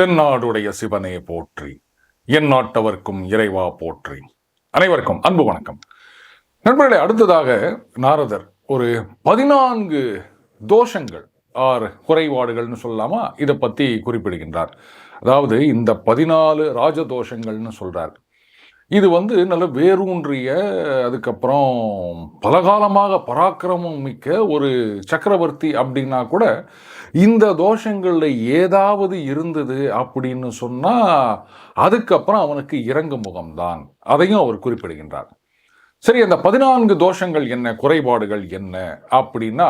தென்னாடுடைய சிவனே போற்றி என் நாட்டவர்க்கும் இறைவா போற்றி. அனைவருக்கும் அன்பு வணக்கம். நண்பர்களே அடுத்ததாக நாரதர் ஒரு பதினான்கு தோஷங்கள் ஆர் குறைபாடுகள்னு சொல்லலாமா? இதை பற்றி குறிப்பிடுகின்றார். அதாவது இந்த பதினாலு ராஜதோஷங்கள்னு சொல்றார். இது வந்து நல்ல வேரூன்றிய அதுக்கப்புறம் பலகாலமாக பராக்கிரமம் மிக்க ஒரு சக்கரவர்த்தி அப்படின்னா கூட இந்த தோஷங்களில் ஏதாவது இருந்தது அப்படின்னு சொன்னால் அதுக்கப்புறம் அவனுக்கு இறங்கு முகம்தான். அதையும் அவர் குறிப்பிடுகின்றார். சரி அந்த பதினான்கு தோஷங்கள் என்ன? குறைபாடுகள் என்ன? அப்படின்னா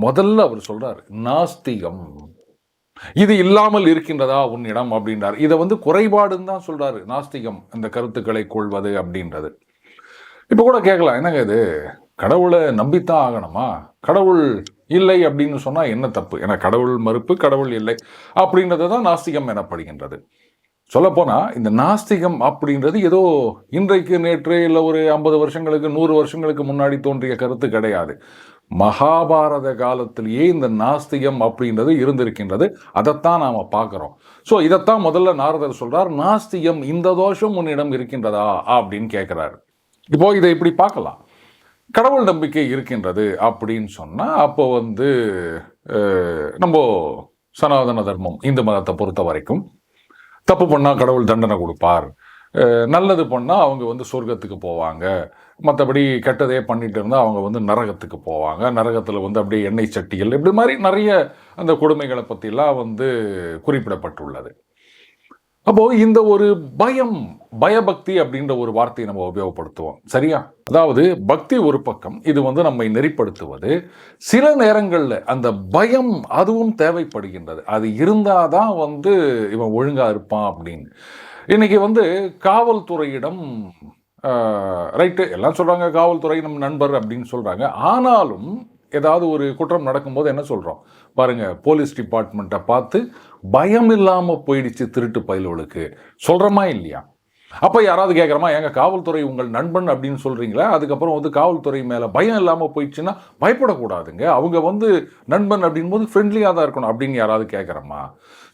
முதல்ல அவர் சொல்கிறார் நாஸ்திகம். இது இல்லாமல் இருக்கின்றதா உன்னிடம் அப்படின்றார். இதை வந்து குறைபாடுன்னு தான் சொல்றாரு. நாஸ்திகம் இந்த கருத்துக்களை கொள்வது அப்படின்றது. இப்போ கூட கேட்கலாம். என்னங்க இது? கடவுளை நம்பித்தான் ஆகணுமா? கடவுள் இல்லை அப்படின்னு சொன்னா என்ன தப்பு? ஏன்னா கடவுள் மறுப்பு கடவுள் இல்லை அப்படின்றது தான் நாஸ்திகம் எனப்படுகின்றது. சொல்லப்போனா இந்த நாஸ்திகம் அப்படின்றது ஏதோ இன்றைக்கு நேற்று இல்லை ஒரு ஐம்பது வருஷங்களுக்கு நூறு வருஷங்களுக்கு முன்னாடி தோன்றிய கருத்து கிடையாது. மகாபாரத காலத்திலேயே இந்த நாஸ்திகம் அப்படின்றது இருந்திருக்கின்றது. அதைத்தான் நாம் பார்க்குறோம். ஸோ இதைத்தான் முதல்ல நாரதர் சொல்கிறார் நாஸ்திகம் இந்த தோஷம் உன்னிடம் இருக்கின்றதா? அப்படின்னு கேட்குறாரு. இப்போது இதை இப்படி பார்க்கலாம். கடவுள் நம்பிக்கை இருக்கின்றது அப்படின்னு சொன்னால் அப்போ வந்து நம்ம சனாதன தர்மம் இந்து மதத்தை பொறுத்த வரைக்கும் தப்பு பண்ணால் கடவுள் தண்டனை கொடுப்பார். நல்லது பண்ணால் அவங்க வந்து சொர்க்கத்துக்கு போவாங்க. மற்றபடி கெட்டதே பண்ணிட்டு இருந்தால் அவங்க வந்து நரகத்துக்கு போவாங்க. நரகத்தில் வந்து அப்படியே எண்ணெய் சட்டிகள் இப்படி மாதிரி நிறைய அந்த கொடுமைகளை பற்றிலாம் வந்து குறிப்பிடப்பட்டுள்ளது. அப்போது இந்த ஒரு பயம் பயபக்தி அப்படின்ற ஒரு வார்த்தையை நம்ம உபயோகப்படுத்துவோம். சரியா? அதாவது பக்தி ஒரு பக்கம் இது வந்து நம்மை நெறிப்படுத்துவது. சில நேரங்களில் அந்த பயம் அதுவும் தேவைப்படுகின்றது. அது இருந்தால் தான் வந்து இவன் ஒழுங்காக இருப்பான் அப்படின்னு. இன்னைக்கு வந்து காவல்துறையிடம் ரைட்டு எல்லாம் சொல்கிறாங்க காவல்துறை நம் நண்பர் அப்படின்னு சொல்கிறாங்க ஆனாலும் ஏதாவது ஒரு குற்றம் நடக்கும்போது என்ன சொல்கிறோம் பாருங்கள் போலீஸ் டிபார்ட்மெண்ட்டை பார்த்து பயம் இல்லாமல் போயிடுச்சு திருட்டு பயல்களுக்கு சொல்கிறோமா இல்லையா? அப்போ யாராவது கேட்குறமா எங்கள் காவல்துறை உங்கள் நண்பன் அப்படின்னு சொல்கிறீங்களா அதுக்கப்புறம் வந்து காவல்துறை மேலே பயம் இல்லாமல் போயிடுச்சுன்னா பயப்படக்கூடாதுங்க. அவங்க வந்து நண்பன் அப்படிங்கும்போது ஃப்ரெண்ட்லியாக தான் இருக்கணும் அப்படின்னு யாராவது கேட்குறமா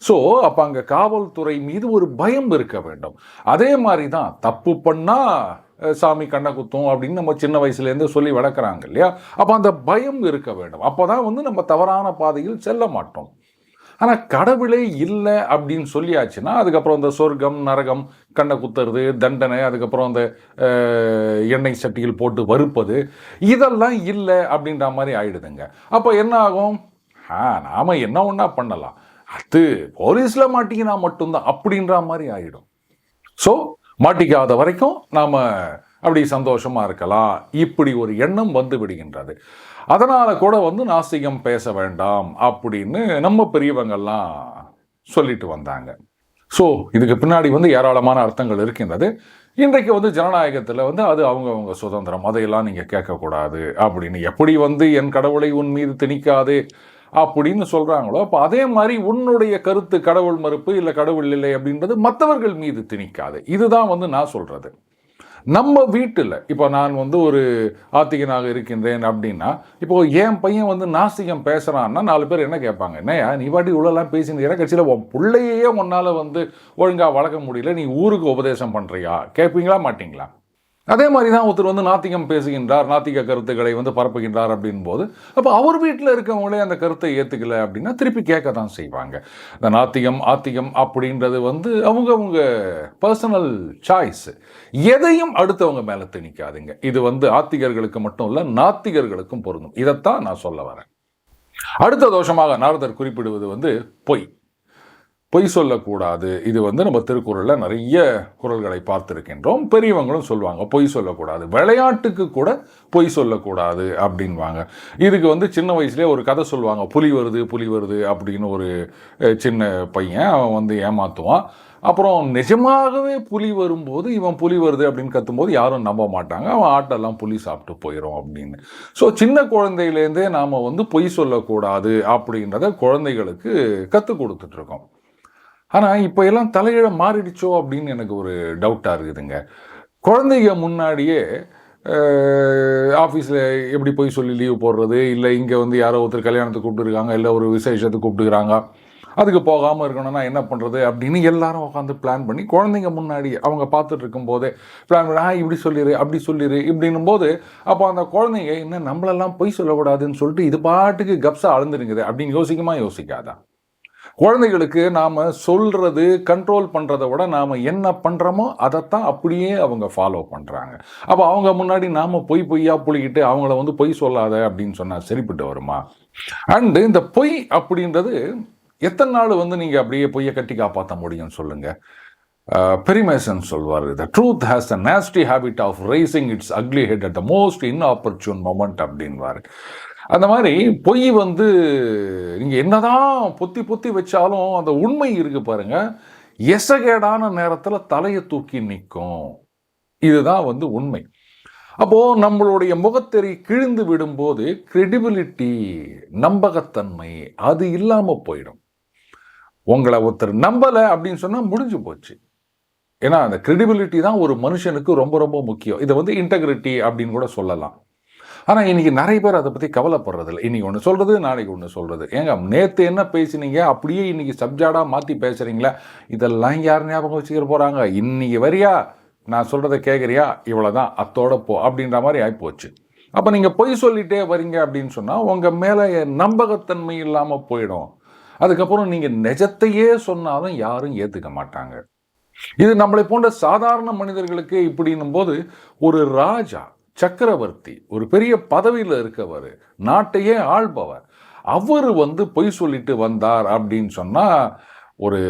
ஸோ அப்போ அங்கே காவல்துறை மீது ஒரு பயம் இருக்க வேண்டும். அதே மாதிரி தான் தப்பு பண்ணால் சாமி கண்ணை குத்தும் அப்படின்னு நம்ம சின்ன வயசுலேருந்து சொல்லி வளர்க்குறாங்க இல்லையா? அப்போ அந்த பயம் இருக்க வேண்டும். அப்போ தான் வந்து நம்ம தவறான பாதையில் செல்ல மாட்டோம். ஆனால் கடவுளே இல்லை அப்படின்னு சொல்லியாச்சுன்னா அதுக்கப்புறம் இந்த சொர்க்கம் நரகம் கண்ணை குத்துறது தண்டனை அதுக்கப்புறம் அந்த எண்ணெய் சட்டியில் போட்டு வறுப்பது இதெல்லாம் இல்லை அப்படின்ற மாதிரி ஆயிடுதுங்க. அப்போ என்ன ஆகும்? ஆ நாம என்ன ஒன்றா பண்ணலாம்? அது போலீஸில் மாட்டிக்கினா மட்டும்தான் அப்படின்ற மாதிரி ஆகிடும் ஸோ மாட்டிக்காத வரைக்கும் நாம் அப்படி சந்தோஷமாக இருக்கலாம். இப்படி ஒரு எண்ணம் வந்து விடுகின்றது. அதனால் கூட வந்து நாஸ்திகம் பேச வேண்டாம் அப்படின்னு நம்ம பெரியவங்கள்லாம் சொல்லிட்டு வந்தாங்க. ஸோ இதுக்கு பின்னாடி வந்து ஏராளமான அர்த்தங்கள் இருக்கின்றது. இன்றைக்கு வந்து ஜனநாயகத்தில் வந்து அது அவங்கவுங்க சுதந்திரம். அதையெல்லாம் நீங்கள் கேட்கக்கூடாது அப்படின்னு. எப்படி வந்து என் கடவுளை உன் மீது திணிக்காது? அப்படின்னு சொல்கிறாங்களோ அப்போ அதே மாதிரி உன்னுடைய கருத்து கடவுள் மறுப்பு இல்லை கடவுள் இல்லை அப்படின்றது மற்றவர்கள் மீது திணிக்காது. இதுதான் வந்து நான் சொல்கிறது நம்ம வீட்டில் இப்போ நான் வந்து ஒரு ஆத்திகனாக இருக்கின்றேன் அப்படின்னா இப்போ என் பையன் வந்து நாஸ்திகம் பேசுகிறான்னா நாலு பேர் என்ன கேட்பாங்க என்னையா நீ பாட்டி இவ்வளோலாம் பேசினீங்க கட்சியில் உன் பிள்ளையே உன்னால் வந்து ஒழுங்காக வளர்க்க முடியல நீ ஊருக்கு உபதேசம் பண்ணுறியா கேட்பீங்களா மாட்டிங்களா? அதே மாதிரி தான் ஒருத்தர் வந்து நாத்திகம் பேசுகின்றார் நாத்திக கருத்துக்களை வந்து பரப்புகின்றார் அப்படின் போது அப்போ அவர் வீட்டில் இருக்கவங்களே அந்த கருத்தை ஏற்றுக்கல அப்படின்னா திருப்பி கேட்க தான் செய்வாங்க. இந்த நாத்திகம் ஆத்திகம் அப்படின்றது வந்து அவங்கவுங்க பர்சனல் சாய்ஸ் எதையும் அடுத்தவங்க மேலே திணிக்காதுங்க. இது வந்து ஆத்திகர்களுக்கு மட்டும் இல்லை நாத்திகர்களுக்கும் பொருந்தும். இதைத்தான் நான் சொல்ல வரேன். அடுத்த தோஷமாக நாரதர் குறிப்பிடுவது வந்து பொய். பொய் சொல்லக்கூடாது. இது வந்து நம்ம திருக்குறளில் நிறைய குரல்களை பார்த்துருக்கின்றோம். பெரியவங்களும் சொல்லுவாங்க பொய் சொல்லக்கூடாது. விளையாட்டுக்கு கூட பொய் சொல்லக்கூடாது அப்படின்வாங்க. இதுக்கு வந்து சின்ன வயசுலேயே ஒரு கதை சொல்லுவாங்க புலி வருது புலி வருது அப்படின்னு ஒரு சின்ன பையன் அவன் வந்து ஏமாத்துவான். அப்புறம் நிஜமாகவே புலி வரும்போது இவன் புலி வருது அப்படின்னு கத்தும்போது யாரும் நம்ப மாட்டாங்க. அவன் ஆட்டெல்லாம் புலி சாப்பிட்டு போயிடும் அப்படின்னு. ஸோ சின்ன குழந்தையிலேருந்தே நாம் வந்து பொய் சொல்லக்கூடாது அப்படின்றத குழந்தைகளுக்கு கற்றுக் கொடுத்துட்ருக்கோம் ஆனால் இப்போ எல்லாம் தலையிட மாறிடுச்சோ அப்படின்னு எனக்கு ஒரு டவுட்டாக இருக்குதுங்க. குழந்தைங்க முன்னாடியே ஆஃபீஸில் எப்படி போய் சொல்லி லீவ் போடுறது? இல்லை இங்கே வந்து யாரோ ஒருத்தர் கல்யாணத்துக்கு கூப்பிட்டுருக்காங்க இல்லை ஒரு விசேஷத்துக்கு கூப்பிட்டுக்கிறாங்க. அதுக்கு போகாமல் இருக்கணும்னா என்ன பண்ணுறது அப்படின்னு எல்லாரும் உட்காந்து பிளான் பண்ணி குழந்தைங்க முன்னாடி அவங்க பார்த்துட்டு இருக்கும்போதே பிளான் பண்ணி ஆ இப்படி சொல்லிடு அப்படி சொல்லிடு இப்படின்னும் போது அப்போ அந்த குழந்தைங்க என்ன நம்மளெல்லாம் பொய் சொல்லக்கூடாதுன்னு சொல்லிட்டு இது பாட்டுக்கு கப்ஸாக அழுந்துருங்குது அப்படின்னு யோசிக்குமா? யோசிக்காதான் குழந்தைகளுக்கு நாம் சொல்கிறது கண்ட்ரோல் பண்ணுறதை விட நாம் என்ன பண்ணுறோமோ அதைத்தான் அப்படியே அவங்க ஃபாலோ பண்ணுறாங்க அப்போ அவங்க முன்னாடி நாம் பொய் பொய்யா புளிக்கிட்டு அவங்கள வந்து பொய் சொல்லாத அப்படின்னு சொன்னால் சரிப்பட்டு வருமா? அண்டு இந்த பொய் அப்படின்றது எத்தனை நாள் வந்து நீங்கள் அப்படியே பொய்யை கட்டி காப்பாற்ற முடியும்னு சொல்லுங்கள் பெரிமேசன் சொல்வார் the truth has the nasty habit of rising its ugly head at the most inopportune moment அப்படின்வார். அந்த மாதிரி பொய் வந்து நீங்கள் என்னதான் பொத்தி பொத்தி வச்சாலும் அந்த உண்மை இருக்கு பாருங்க. எசகேடான நேரத்தில் தலையை தூக்கி நிற்கும். இதுதான் வந்து உண்மை. அப்போது நம்மளுடைய முகத்தெறி கிழிந்து விடும்போது கிரெடிபிலிட்டி நம்பகத்தன்மை அது இல்லாமல் போயிடும். உங்களை ஒருத்தர் நம்பலை அப்படின்னு சொன்னால் முடிஞ்சு போச்சு. ஏன்னா அந்த கிரெடிபிலிட்டி தான் ஒரு மனுஷனுக்கு ரொம்ப ரொம்ப முக்கியம். இதை வந்து இன்டெகிரிட்டி அப்படின்னு கூட சொல்லலாம். ஆனால் இன்றைக்கி நிறைய பேர் அதை பற்றி கவலைப்படுறதில்ல. இன்றைக்கி ஒன்று சொல்கிறது நாளைக்கு ஒன்று சொல்கிறது ஏங்க நேற்று என்ன பேசுனீங்க? அப்படியே இன்றைக்கி சப்ஜாடாக மாற்றி பேசுகிறீங்களா இதெல்லாம் யார் ஞாபகம் வச்சுக்கிற போகிறாங்க இன்றைக்கி வரியா? நான் சொல்கிறத கேட்குறியா இவ்வளோ தான் அத்தோட போ. அப்படின்ற மாதிரி ஆகிப்போச்சு அப்போ நீங்கள் பொய் சொல்லிட்டே வரீங்க அப்படின்னு சொன்னால் உங்கள் மேலே நம்பகத்தன்மை இல்லாமல் போயிடும். அதுக்கப்புறம் நீங்கள் நிஜத்தையே சொன்னாலும் யாரும் ஏற்றுக்க மாட்டாங்க. இது நம்மளை போன்ற சாதாரண மனிதர்களுக்கு இப்படின்னும் போது ஒரு ராஜா சக்கரவர்த்தி ஒரு பெரிய பதவியில் இருக்கவர் நாட்டையே ஆள்பவர். அவர் வந்து பொய் சொல்லிட்டு வந்தார் அப்படின்னு சொன்னால் ஒரு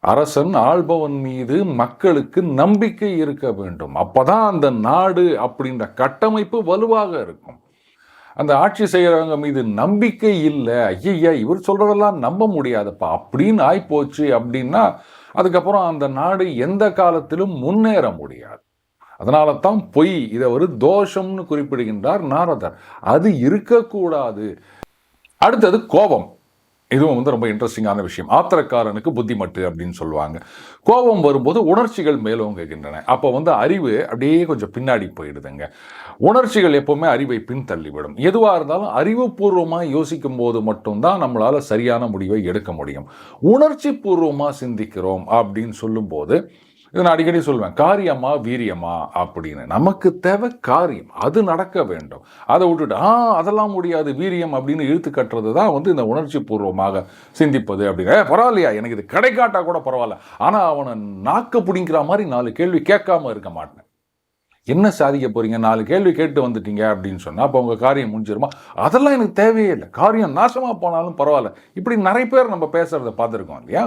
அரசன் ஆள்பவன் மீது மக்களுக்கு நம்பிக்கை இருக்க வேண்டும். அப்போதான் அந்த நாடு அப்படின்ற கட்டமைப்பு வலுவாக இருக்கும். அந்த ஆட்சி செய்கிறவங்க மீது நம்பிக்கை இல்லை. ஐயா இவர் சொல்கிறதெல்லாம் நம்ப முடியாதுப்பா. அப்படின்னு ஆய்ப்போச்சு அப்படின்னா அதுக்கப்புறம் அந்த நாடு எந்த காலத்திலும் முன்னேற முடியாது. அதனால தான் பொய். இதை ஒரு தோஷம்னு குறிப்பிடுகின்றார் நாரதர். அது இருக்கக்கூடாது. அடுத்தது கோபம். இதுவும் வந்து ரொம்ப இன்ட்ரெஸ்டிங்கான விஷயம். ஆத்திரக்காரனுக்கு புத்திமட்டு அப்படின்னு சொல்லுவாங்க. கோபம் வரும்போது உணர்ச்சிகள் மேலோங்குகின்றன. அப்போ வந்து அறிவு அப்படியே கொஞ்சம் பின்னாடி போயிடுதுங்க. உணர்ச்சிகள் எப்போவுமே அறிவை பின்தள்ளிவிடும். எதுவாக இருந்தாலும் அறிவுபூர்வமாக யோசிக்கும் போது மட்டும்தான் நம்மளால் சரியான முடிவை எடுக்க முடியும். உணர்ச்சி பூர்வமாக சிந்திக்கிறோம் அப்படின்னு சொல்லும்போது இதை நான் அடிக்கடி சொல்லுவேன் காரியமா வீரியமா அப்படின்னு. நமக்கு தேவை காரியம். அது நடக்க வேண்டும். அதை விட்டுட்டு ஆ அதெல்லாம் முடியாது வீரியம் அப்படின்னு இழுத்து கட்டுறது தான் வந்து இந்த உணர்ச்சி பூர்வமாக சிந்திப்பது அப்படின்னு பரவாயில்லையா? எனக்கு இது கிடைக்காட்டா கூட பரவாயில்ல. ஆனால் அவனை நாக்க பிடிங்கிற மாதிரி நாலு கேள்வி கேட்காம இருக்க மாட்டேன். என்ன சாதிக்க போறீங்க? நாலு கேள்வி கேட்டு வந்துட்டீங்க அப்படின்னு சொன்னால் அப்போ உங்கள் காரியம் முடிஞ்சிருமா? அதெல்லாம் எனக்கு தேவையே இல்லை. காரியம் நாசமாக போனாலும் பரவாயில்ல. இப்படி நிறைய பேர் நம்ம பேசுகிறத பார்த்துருக்கோம் இல்லையா?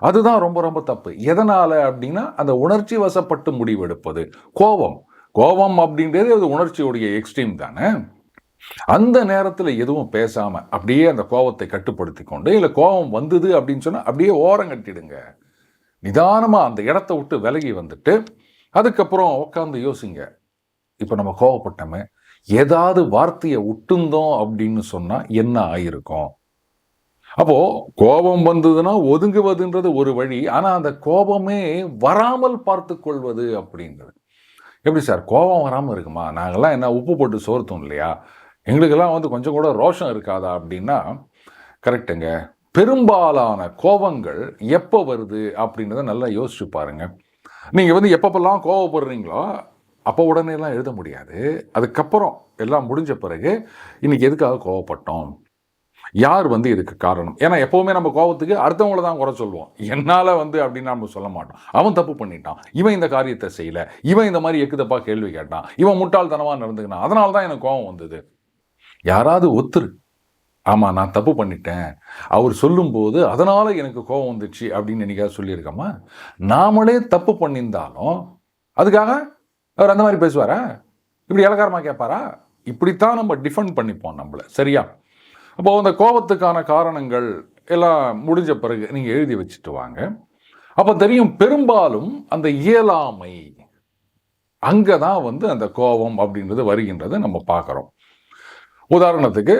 அதுதான் ரொம்ப ரொம்ப தப்பு. எதனால் அப்படின்னா அந்த உணர்ச்சி வசப்பட்டு முடிவெடுப்பது. கோபம். கோபம் அப்படின்றது அது உணர்ச்சியுடைய எக்ஸ்ட்ரீம் தானே? அந்த நேரத்தில் எதுவும் பேசாமல் அப்படியே அந்த கோபத்தை கட்டுப்படுத்தி கொண்டு இல்லை கோபம் வந்தது அப்படின்னு சொன்னால் அப்படியே ஓரம் கட்டிடுங்க. நிதானமாக அந்த இடத்த விட்டு விலகி வந்துட்டு அதுக்கப்புறம் உட்காந்து யோசிங்க. இப்போ நம்ம கோவப்பட்டோமே ஏதாவது வார்த்தையை விட்டுந்தோம் அப்படின்னு சொன்னால் என்ன ஆயிருக்கும்? அப்போது கோபம் வந்ததுன்னா ஒதுங்குவதுன்றது ஒரு வழி. ஆனால் அந்த கோபமே வராமல் பார்த்து கொள்வது அப்படின்றது. எப்படி சார்? கோபம் வராமல் இருக்குமா? நாங்களாம் என்ன உப்பு போட்டு சோர்த்தோம் இல்லையா? எங்களுக்கெல்லாம் வந்து கொஞ்சம் கூட ரோஷம் இருக்காதா அப்படின்னா கரெக்டுங்க பெரும்பாலான கோபங்கள் எப்போ வருது அப்படின்றத நல்லா யோசிச்சு பாருங்கள் நீங்கள் வந்து எப்பப்பெல்லாம் கோவப்படுறீங்களோ அப்போ உடனே எல்லாம் எழுத முடியாது. அதுக்கப்புறம் எல்லாம் முடிஞ்ச பிறகு இன்றைக்கி எதுக்காக கோவப்பட்டோம்? யார் வந்து இதுக்கு காரணம்? ஏன்னா எப்போவுமே நம்ம கோபத்துக்கு அடுத்தவங்கள தான் குறை சொல்லுவோம் என்னால் வந்து அப்படின்னு நம்ம சொல்ல மாட்டோம். அவன் தப்பு பண்ணிட்டான். இவன் இந்த காரியத்தை செய்யலை. இவன் இந்த மாதிரி எக்குதப்பா கேள்வி கேட்டான். இவன் முட்டாள்தனமாக நடந்துக்கினான். அதனால தான் எனக்கு கோபம் வந்தது. யாராவது ஒத்துரு ஆமாம் நான் தப்பு பண்ணிட்டேன். அவர் சொல்லும்போது அதனால் எனக்கு கோபம் வந்துச்சு அப்படின்னு நினைக்காது சொல்லியிருக்கோமா? நாமளே தப்பு பண்ணியிருந்தாலும் அதுக்காக அவர் அந்த மாதிரி பேசுவாரா? இப்படி இலக்காரமாக கேட்பாரா? இப்படித்தான் நம்ம டிஃபெண்ட் பண்ணிப்போம் நம்மளை. சரியா? அப்போது அந்த கோபத்துக்கான காரணங்கள் எல்லாம் முடிஞ்ச பிறகு நீங்கள் எழுதி வச்சுட்டு வாங்க. அப்போ தெரியும் பெரும்பாலும் அந்த இயலாமை அங்கே தான் வந்து அந்த கோபம் அப்படின்றது வருகின்றது நம்ம பார்க்குறோம். உதாரணத்துக்கு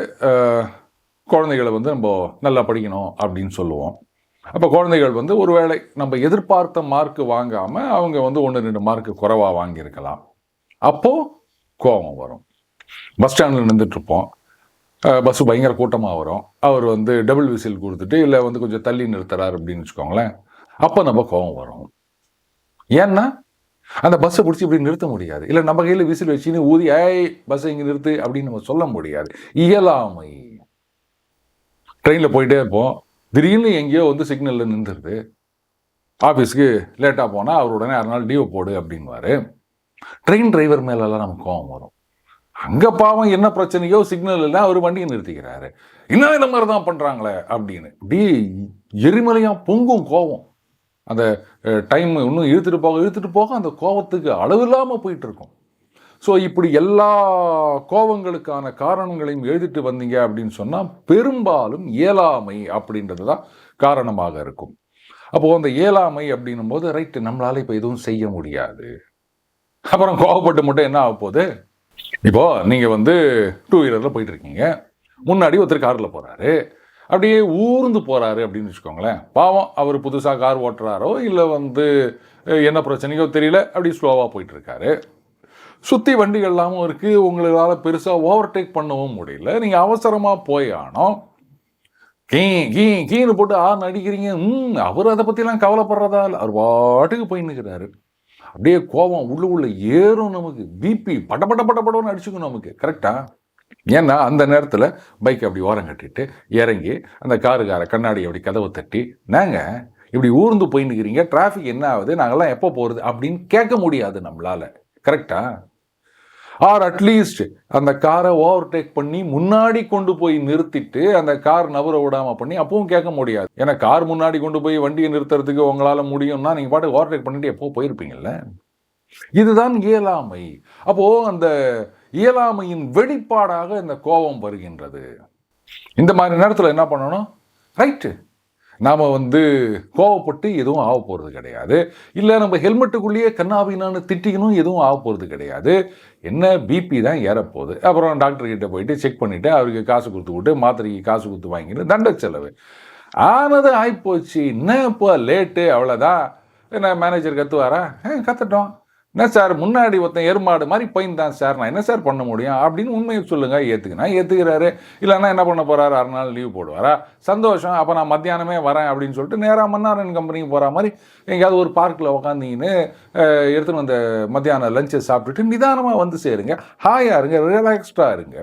குழந்தைகளை வந்து நம்ம நல்லா படிக்கணும் அப்படின்னு சொல்லுவோம். அப்போ குழந்தைகள் வந்து ஒருவேளை நம்ம எதிர்பார்த்த மார்க் வாங்காமல் அவங்க வந்து ஒன்று ரெண்டு மார்க் குறைவாக வாங்கியிருக்கலாம். அப்போது கோபம் வரும். பஸ் ஸ்டாண்டில் நின்றுட்டுருப்போம் பஸ்ஸு பயங்கர கூட்டமாக வரும். அவர் வந்து டபுள் விசில் கொடுத்துட்டு இல்லை வந்து கொஞ்சம் தள்ளி நிறுத்துறாரு அப்படின்னு வச்சுக்கோங்களேன். அப்போ நம்ம கோபம் வரும். ஏன்னா அந்த பஸ்ஸை பிடிச்சி இப்படி நிறுத்த முடியாது. இல்லை நம்ம கையில் விசில் வச்சுன்னு ஊதி ஏய் பஸ்ஸை இங்கே நிறுத்து அப்படின்னு நம்ம சொல்ல முடியாது. இயலாமை. ட்ரெயினில் போயிட்டே இருப்போம். திடீர்னு எங்கேயோ வந்து சிக்னலில் நின்றுருது ஆஃபீஸ்க்கு லேட்டாக போனால் அவர் உடனே அரை நாள் லீவ் போடு அப்படின்வாரு ட்ரெயின் டிரைவர் மேலெல்லாம் நமக்கு கோவம் வரும். அங்கே பாவம் என்ன பிரச்சனையோ சிக்னல் இல்லை அவர் வண்டியை நிறுத்திக்கிறாரு. இன்னும் இந்த மாதிரி தான் பண்ணுறாங்களே அப்படின்னு. இப்படி எரிமலையாக பொங்கும் கோவம். அந்த டைம் இன்னும் இழுத்துட்டு போக இழுத்துட்டு போக அந்த கோவத்துக்கு அளவு இல்லாமல் போயிட்டுருக்கும். ஸோ இப்படி எல்லா கோவங்களுக்கான காரணங்களையும் எழுதிட்டு வந்தீங்க அப்படின்னு சொன்னால் பெரும்பாலும் இயலாமை அப்படின்றது தான் காரணமாக இருக்கும். அப்போது அந்த இயலாமை அப்படின்னும் போது ரைட்டு நம்மளால இப்போ எதுவும் செய்ய முடியாது. அப்புறம் கோவப்பட்டு மட்டும் என்ன ஆக போகுது? இப்போ நீங்கள் வந்து டூ வீலரில் போயிட்டு இருக்கீங்க முன்னாடி ஒருத்தர் காரில் போகிறாரு அப்படியே ஊர்ந்து போகிறாரு அப்படின்னு வச்சுக்கோங்களேன். பாவம் அவர் புதுசாக கார் ஓட்டுறாரோ இல்லை வந்து என்ன பிரச்சனையோ தெரியல அப்படி ஸ்லோவாக போயிட்டுருக்காரு. சுற்றி வண்டிகள் இருக்குது உங்களால் பெருசாக ஓவர்டேக் பண்ணவும் முடியல. நீங்கள் அவசரமாக போய் ஆனோம் கீ கீ கீன்னு போட்டு ஆ நடிக்கிறீங்க. ம் அவர் அதை பற்றிலாம் கவலைப்படுறதா இல்லை. அவர் பாட்டுக்கு போய் நிற்கிறாரு அப்படியே கோபம் உள்ள உள்ள ஏறும் நமக்கு. பிபி பட பட பட படம்னு அடிச்சுக்கணும் நமக்கு கரெக்டா ஏன்னா அந்த நேரத்தில் பைக் அப்படி ஓரம் கட்டிட்டு இறங்கி அந்த காருக்கார கண்ணாடி அப்படி கதவை தட்டி நாங்கள் இப்படி ஊர்ந்து போய் நிற்கிறீங்க டிராஃபிக் என்ன ஆகுது? நாங்கள்லாம் எப்போ போகிறது அப்படின்னு கேட்க முடியாது நம்மளால. கரெக்டாக ஆர் அட்லீஸ்ட் அந்த காரை ஓவர்டேக் பண்ணி முன்னாடி கொண்டு போய் நிறுத்திட்டு அந்த கார் நபர விடாமல் பண்ணி அப்பவும் கேட்க முடியாது. ஏன்னா கார் முன்னாடி கொண்டு போய் வண்டியை நிறுத்துறதுக்கு உங்களால் முடியும்னா நீங்கள் பாட்டு ஓவர்டேக் பண்ணிட்டு எப்போ போயிருப்பீங்கல்ல. இதுதான் இயலாமை. அப்போ அந்த இயலாமையின் வெளிப்பாடாக இந்த கோபம் வருகின்றது. இந்த மாதிரி நேரத்தில் என்ன பண்ணணும்? ரைட்டு நாம் வந்து கோவப்பட்டு எதுவும் ஆக போகிறது கிடையாது. இல்லை நம்ம ஹெல்மெட்டுக்குள்ளேயே கண்ணாபின்னான்னு திட்டிக்கணும் எதுவும் ஆக போகிறது கிடையாது. என்ன பிபி தான் ஏறப்போகுது. அப்புறம் டாக்டர்கிட்ட போயிட்டு செக் பண்ணிவிட்டு அவருக்கு காசு கொடுத்து விட்டு மாத்திரைக்கு காசு கொடுத்து வாங்கிட்டு தண்ட செலவு. ஆனது ஆகிப்போச்சு என்ன இப்போ லேட்டு அவ்வளோதான் என்ன மேனேஜர் கற்றுவாரா ஆ கற்றுட்டோம் என்ன சார் முன்னாடி ஒருத்தன் எருமாடு மாதிரி போயிருந்தான் சார். நான் என்ன சார் பண்ண முடியும்? அப்படின்னு உண்மையை சொல்லுங்க. ஏற்றுக்கினா ஏற்றுக்கிறாரு இல்லைன்னா என்ன பண்ண போகிறாரு அரை நாள் லீவ் போடுவாரா? சந்தோஷம். அப்போ நான் மத்தியானமே வரேன் அப்படின்னு சொல்லிட்டு நேராக மன்னாரன் கம்பெனிக்கு போகிற மாதிரி எங்கேயாவது ஒரு பார்க்கில் உக்காந்தீங்கன்னு எடுத்துன்னு வந்த மத்தியானம் லஞ்சை சாப்பிட்டுட்டு நிதானமாக வந்து சேருங்க. ஹாயாக இருங்க. ரிலாக்ஸ்டாக இருங்க.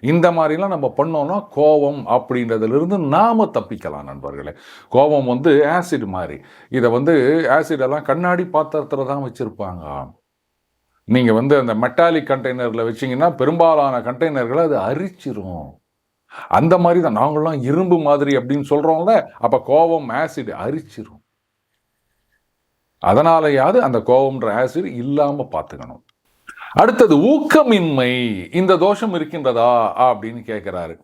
இந்த மாதிரிலாம் நம்ம பண்ணோம்னா கோபம் அப்படின்றதுலேருந்து நாம தப்பிக்கலாம் நண்பர்களே. கோபம் வந்து ஆசிட் மாதிரி. இதை வந்து ஆசிடெல்லாம் கண்ணாடி பாத்திரத்தில் தான் வச்சுருப்பாங்க. நீங்கள் வந்து அந்த மெட்டாலிக் கண்டெய்னரில் வச்சீங்கன்னா பெரும்பாலான கண்டெய்னர்களை அது அரிச்சிரும். அந்த மாதிரி தான். நாங்களாம் இரும்பு மாதிரி அப்படின்னு சொல்கிறோம்ல அப்போ கோபம் ஆசிட் அரிச்சிரும். அதனாலயாவது அந்த கோபம்ன்ற ஆசிட் இல்லாமல் பார்த்துக்கணும் அடுத்தது ஊக்கமின்மை. இந்த தோஷம் இருக்கின்றதா? அப்படின்னு கேட்குறாரு.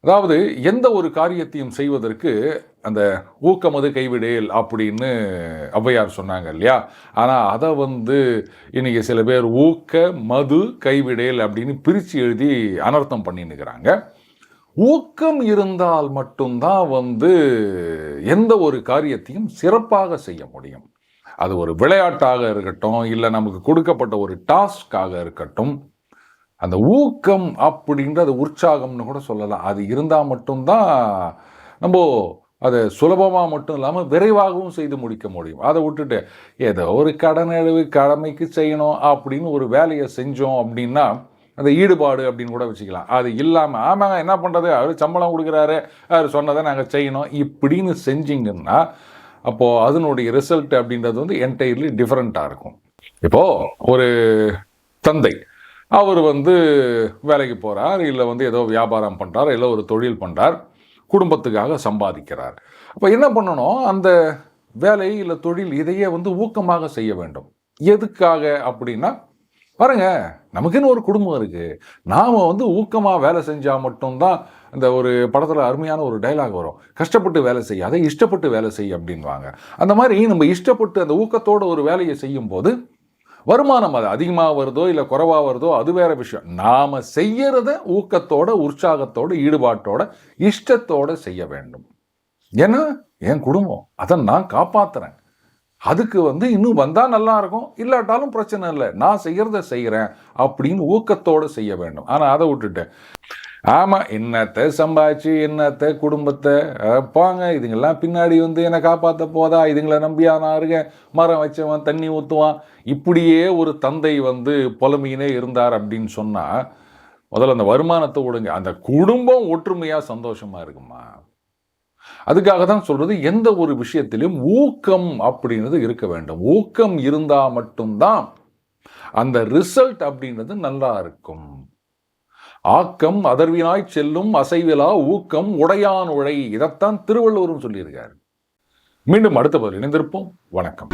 அதாவது எந்த ஒரு காரியத்தையும் செய்வதற்கு அந்த ஊக்கமது கைவிடேல் அப்படின்னு ஔவையார் சொன்னாங்க இல்லையா? ஆனால் அதை வந்து இன்றைக்கி சில பேர் ஊக்க மது கைவிடேல் அப்படின்னு பிரித்து எழுதி அனர்த்தம் பண்ணின்னுக்கிறாங்க. ஊக்கம் இருந்தால் மட்டும்தான் வந்து எந்த ஒரு காரியத்தையும் சிறப்பாக செய்ய முடியும். அது ஒரு விளையாட்டாக இருக்கட்டும் இல்லை நமக்கு கொடுக்கப்பட்ட ஒரு டாஸ்க்காக இருக்கட்டும் அந்த ஊக்கம் அப்படின்றது உற்சாகம்னு கூட சொல்லலாம். அது இருந்தால் மட்டும்தான் நம்ம அதை சுலபமாக மட்டும் இல்லாமல் விரைவாகவும் செய்து முடிக்க முடியும். அதை விட்டுட்டு ஏதோ ஒரு கடனழிவு கடமைக்கு செய்யணும் அப்படின்னு ஒரு வேலையை செஞ்சோம் அப்படின்னா அந்த ஈடுபாடு அப்படின்னு கூட வச்சுக்கலாம். அது இல்லாமல் ஆமாங்க என்ன பண்ணுறது அவர் சம்பளம் கொடுக்குறாரு அவர் சொன்னதை நாங்கள் செய்யணும். இப்படின்னு செஞ்சிங்கன்னா அப்போது அதனுடைய ரிசல்ட் அப்படின்றது வந்து என்டையர்லி டிஃப்ரெண்ட்டாக இருக்கும். இப்போது ஒரு தந்தை அவர் வந்து வேலைக்கு போகிறார் இல்லை வந்து ஏதோ வியாபாரம் பண்ணுறார் இல்லை ஒரு தொழில் பண்ணுறார் குடும்பத்துக்காக சம்பாதிக்கிறார். அப்போ என்ன பண்ணணும்? அந்த வேலை இல்லை தொழில் இதையே வந்து ஊக்கமாக செய்ய வேண்டும். எதுக்காக அப்படின்னா பாருங்க நமக்குன்னு ஒரு குடும்பம் இருக்குது நாம் வந்து ஊக்கமாக வேலை செஞ்சால் மட்டும்தான் அந்த ஒரு படத்தில் அருமையான ஒரு டைலாக் வரும். கஷ்டப்பட்டு வேலை செய்யாத இஷ்டப்பட்டு வேலை செய் அப்படின்வாங்க அந்த மாதிரி நம்ம இஷ்டப்பட்டு அந்த ஊக்கத்தோட ஒரு வேலையை செய்யும் போது வருமானம் அது அதிகமாக வருதோ இல்லை குறைவாக வருதோ அது வேற விஷயம். நாம் செய்யறத ஊக்கத்தோட உற்சாகத்தோட ஈடுபாட்டோட இஷ்டத்தோடு செய்ய வேண்டும். ஏன்னா என் குடும்பம் அதை நான் காப்பாற்றுறேன் அதுக்கு வந்து இன்னும் வந்தால் நல்லா இருக்கும் இல்லாட்டாலும் பிரச்சனை இல்லை. நான் செய்கிறத செய்கிறேன் அப்படின்னு ஊக்கத்தோடு செய்ய வேண்டும். ஆனால் அதை விட்டுட்டேன் ஆமாம் என்னத்தை சம்பாதிச்சு என்னத்தை குடும்பத்தை அப்பாங்க இதுங்கெல்லாம் பின்னாடி வந்து என்னை காப்பாற்ற போதா? இதுங்களை நம்பியா நான் இருக்கேன். மரம் வச்சவன் தண்ணி ஊற்றுவான் இப்படியே ஒரு தந்தை வந்து புலமையினே இருந்தார் அப்படின்னு சொன்னால் முதல்ல அந்த வருமானத்தை விடுங்க அந்த குடும்பம் ஒற்றுமையாக சந்தோஷமாக இருக்குமா? அதுக்காக தான் சொல்கிறது எந்த ஒரு விஷயத்திலும் ஊக்கம் அப்படின்றது இருக்க வேண்டும். ஊக்கம் இருந்தால் மட்டும்தான் அந்த ரிசல்ட் அப்படின்றது நல்லா இருக்கும். ஆக்கம் அதர்வினாய் செல்லும் அசைவிலா ஊக்கம் உடையான் உழை. இதைத்தான் திருவள்ளுவரும் சொல்லியிருக்கார். மீண்டும் அடுத்த பதில் இணைந்திருப்போம். வணக்கம்.